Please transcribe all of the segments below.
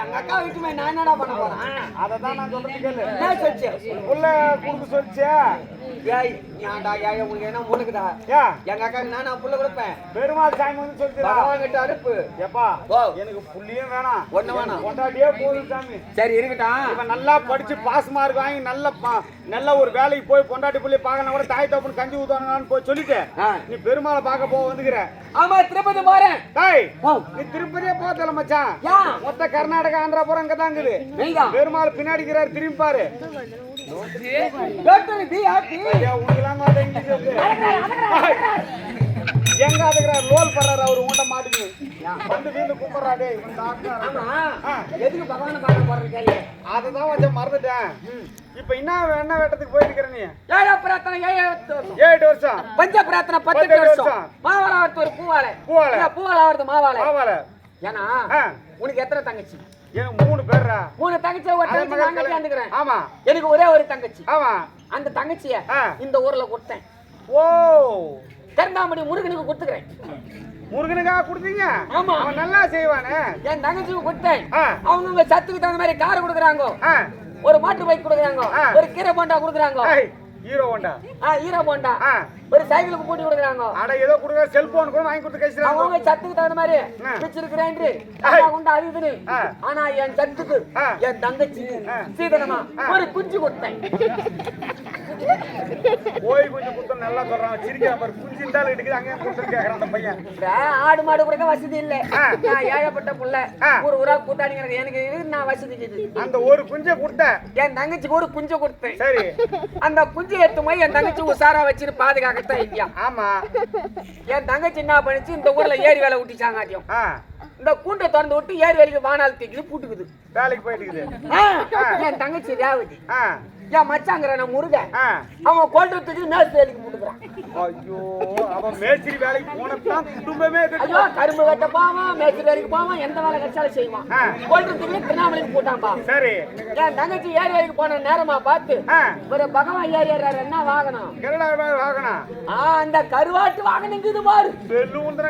அக்கா வீட்டுமே நான் என்னடா பண்ண போறேன்? அததான் நான் சொல்றது கேளு. என்ன சொல்லிச்சு? புள்ள கொடுக்க சொல்லிச்சே. ஏய் ஏன்டா ஏய் உங்களுக்கு என்ன முழுக்குதா எங்க அக்காக்கு நான் நான் புள்ள கொடுப்பேன். பெருமாள் சாமி வந்து சொல்லிச்சுடா. பகவான் கிட்ட அனுப்பு. எப்பா ஓ. எனக்கு புள்ளியும் வேணாம். ஒண்ணு வேணாம். கொண்டாடியே போதும் சாமி. சரி இருக்கட்டும். இவன் நல்லா படிச்சு பாஸ் மார்க் வாங்கி நல்ல நல்ல ஒரு வேலைக்கு போய் பொண்டாட்டி புள்ளி பார்க்கணும் கூட தாய் தப்புன்னு கஞ்சி ஊத்தானு போய் சொல்லிட்டு. நீ பெருமாளை பார்க்க போக வந்துக்கிற. ஆமா திருப்பதி போறேன். டேய் நீ திருப்பதியே போத்தல மச்சான். மொத்த கர்நாடகா ஆந்திராபுரம் இங்க தான் இருக்குது. பெருமாள் பின்னாடி இருக்கிறாரு திரும்பி பாரு. எங்க அதுக்குறாரு லோல் பண்றாரு அவரு உண்ட மாட்டுக்கு. வந்து வீந்து கூப்பிடுறா டேய் இவன் டாக்டர் ஆமா. ஆ. எதுக்கு பகவான பார்க்க போறது கேளு. அதுதான் மறந்துட்டேன். இப்ப என்ன என்ன வேட்டத்துக்கு போயிட்டு இருக்கிற நீ? ஏழா பிரார்த்தனை ஏழு ஏழு வருஷம். பஞ்ச பிரார்த்தனை பத்து வருஷம். மாவாளை ஒரு பூவாலை. பூவாலை. பூவாலை ஆவறது மாவாலை. ஆவால ஏன்னா ஆ. உனக்கு எத்தனை தங்கச்சி? எனக்கு மூணு பேர்ரா? மூணு தங்கச்சி ஒரு தங்கச்சி நான் கல்யாணம். கட்டியாந்துக்கிறேன் ஆமா. எனக்கு ஒரே ஒரு தங்கச்சி. ஆமா. அந்த தங்கச்சிய. இந்த ஊர்ல கொடுத்தேன். ஓ. கருந்தாமணி முருகனுக்கு கொடுத்துக்கிறேன். முருகனுக்காக கொடுத்தீங்க? ஆமா. அவன் நல்லா செய்வானே. என் தங்கச்சிக்கு கொடுத்தேன். ஆ. அவங்க சத்துக்கு தகுந்த மாதிரி கார் கொடுக்குறாங்க. ஒரு மாட்டு பைக் கொடுக்குறாங்க. ஒரு கீரை போண்டா கொடுக்குறாங்க. ஹீரோ ஹோண்டா ஆ ஹீரோ போண்டா ஆ. ஒரு சைக்கிளுக்கு பூட்டி கொடுக்குறாங்க அட ஏதோ கொடுக்குற செல்போன் கூட வாங்கி கொடுத்து கழிச்சுறாங்க அவங்க சத்துக்கு தகுந்த மாதிரி. வச்சிருக்கிறேன். உண்டு அது இதுன்னு. ஆனா என் சத்துக்கு. என் தங்கச்சி. சீதனமா. ஒரு குஞ்சு கொடுத்தேன் போய் கொஞ்சம் குத்தம் நல்லா சொல்றான் சிரிக்கிற பாரு. குஞ்சு இருந்தாலும் இருக்குது அங்கேயே கொடுத்து கேட்கறான் அந்த பையன். ஆடு மாடு கொடுக்க வசதி இல்ல. நான் ஏழப்பட்ட புள்ள. ஒரு ஊரா கூத்தாடிங்க எனக்கு நான் இது அந்த ஒரு குஞ்சை கொடுத்த. என் தங்கச்சிக்கு ஒரு குஞ்சு கொடுத்தேன். சரி. அந்த குஞ்சு எடுத்து போய் என் தங்கச்சி உசாரா வச்சுட்டு பாதுகாக்கத்தான் இந்தியா. ஆமா. என் தங்கச்சி என்ன பண்ணிச்சு இந்த ஊர்ல ஏரி வேலை விட்டுச்சாங்காட்டியும் ஆ. இந்த கூண்டை திறந்து விட்டு ஏரி வேலைக்கு வானால் தூக்கிட்டு பூட்டுக்குது. வேலைக்கு போயிட்டு என் தங்கச்சி ரேவதி. என் மச்சாங்கிற நான் முருகன். அவன் கொண்டு தூக்கி மேல் வேலைக்கு போட்டுக்கிறான் ஐயோ அவன் மேஸ்திரி வேலைக்கு போனதான் குடும்பமே ஐயோ கரும்பு வெட்ட போவான் மேய்ச்சி வேலைக்கு போவான் எந்த வேலை கிடைச்சாலும் செய்வான். ஆ. கொண்டு தூக்கி திருநாமலைக்கு போட்டான்பா. சரி. என் தங்கச்சி ஏரி வேலைக்கு போன நேரமா பார்த்து ஒரு பகவான் ஏறி ஏறாரு என்ன வாகனம்? கரடா வாகனம். ஆ அந்த கருவாட்டு வாகனம் இருக்குது பாரு. செல்லு உந்தன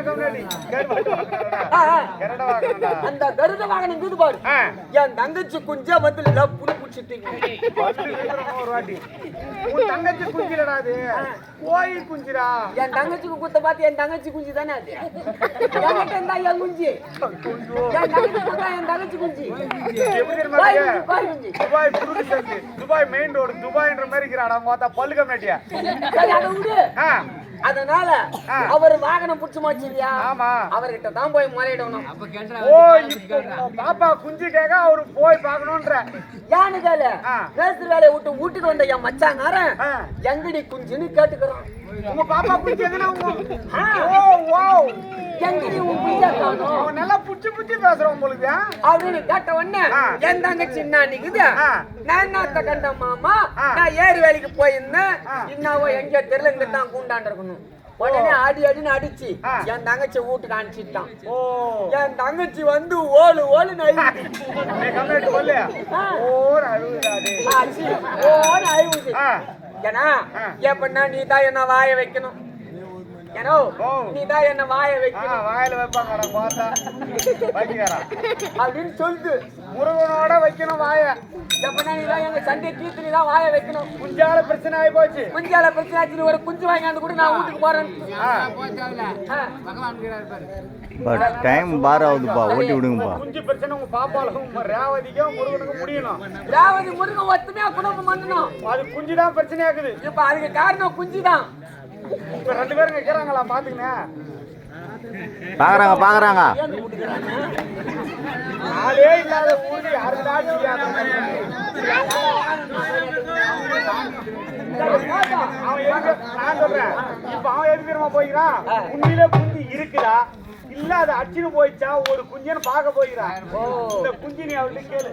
ஆ. கரடா வாகனம்டா அந்த கருத வாகனம் இருக்குது பாரு. என் தங்கச்சி குஞ்சா வந்து லப்புனு குடிச்சிட்டீங்க வீட்டுல ஒரு வாட்டி உன் தங்கச்சி குஞ்சிலடா அது. கோயில் குஞ்சிரா என் தங்கச்சிக்கு குத்த பார்த்து என் தங்கச்சி குஞ்சு தானே அது? என்கிட்ட இருந்தா என் குஞ்சு. என் தங்கச்சி குத்தா என் தங்கச்சி குஞ்சு. துபாய் சந்தி துபாய் மெயின் ரோடு துபாய்ன்ற மாதிரி இருக்கிறாடா அவங்க பார்த்தா பல்லு கம்னாட்டியா சரி அதை விடு. ஆ. அதனால. அவர் வாகனம் புடிச்சு மாச்சியா ஆமா. அவர்கிட்ட தான் போய் முறையிடணும் பாப்பா குஞ்சு கேட்க அவரு போய் பார்க்கணுன்ற. யானு கேளு. மேஸ்திரி வேலையை விட்டு வீட்டுக்கு வந்த என் மச்சாங்காரன். எங்கடி குஞ்சுன்னு கேட்டுக்கிறான். உங்க பாப்பா ஆ. ஓ வாவ் எங்கடி உன் குஞ்சா காணோம் அவன் நல்லா புடிச்சு புடிச்சு பேசுறான் உங்களுக்கு ஆ? அப்படின்னு கேட்ட உடனே. என் தங்கச்சி என்ன நிக்குது. நான் என்னத்த கண்ட மாமா. நான் ஏரி வேலைக்கு போயிருந்தேன். இன்னாவோ எங்க தெரியல இங்க தான் கூண்டாண்டு இருக்கணும் உடனே அடி அடின்னு அடிச்சு. என் தங்கச்சி வீட்டுக்கு அனுப்பிச்சிட்டான் ஓ என் தங்கச்சி வந்து ஓலு ஓலு. ஓ. ஓன்னு அழுவுது ஏன்னா. எப்படின்னா நீ தான் என்ன வாய வைக்கணும் ஏனோ. நீ தான் என்ன வாய வாயில பார்த்தா. வைக்கிறா. அப்படின்னு சொல்லுது முருகனோட வைக்கணும் வாய. எப்படின்னா நீ தான் எங்க சண்டை தீர்த்து நீ தான் வாய வைக்கணும். குஞ்சால பிரச்சனை ஆகி போச்சு. குஞ்சால பிரச்சனை ஆச்சு ஒரு குஞ்சு வாங்கியாந்து கூட நான் வீட்டுக்கு போறேன். பட் டைம் பார். ஆகுதுப்பா ஓட்டி விடுங்கப்பா. குஞ்சு பிரச்சனை உங்க பாப்பாலும் ரேவதிக்கும் முருகனுக்கும் முடியணும். ரேவதி முருகன் ஒத்துமையா குடும்பம் பண்ணணும். அது குஞ்சு தான் பிரச்சனையாக்குது இப்ப அதுக்கு காரணம் குஞ்சு தான் இப்ப ரெண்டு பேரும் நிக்கிறாங்களா பாத்துக்கினே பார்க்குறாங்க பார்க்குறாங்க ஆளே இல்லாத ஊரு தெரியாத அவன் எதுக்கு நான் சொல்றேன். இப்ப அவன் எதுக்கு தெரியுமா போய்க்கிறான்? உண்மையிலே குஞ்சு இருக்குதா இல்ல அது அடிச்சுன்னு போயிடுச்சா? ஒரு குஞ்சுன்னு பார்க்க போய்க்கிறான். இந்த குஞ்சு நீ அவள்கிட்ட கேளு.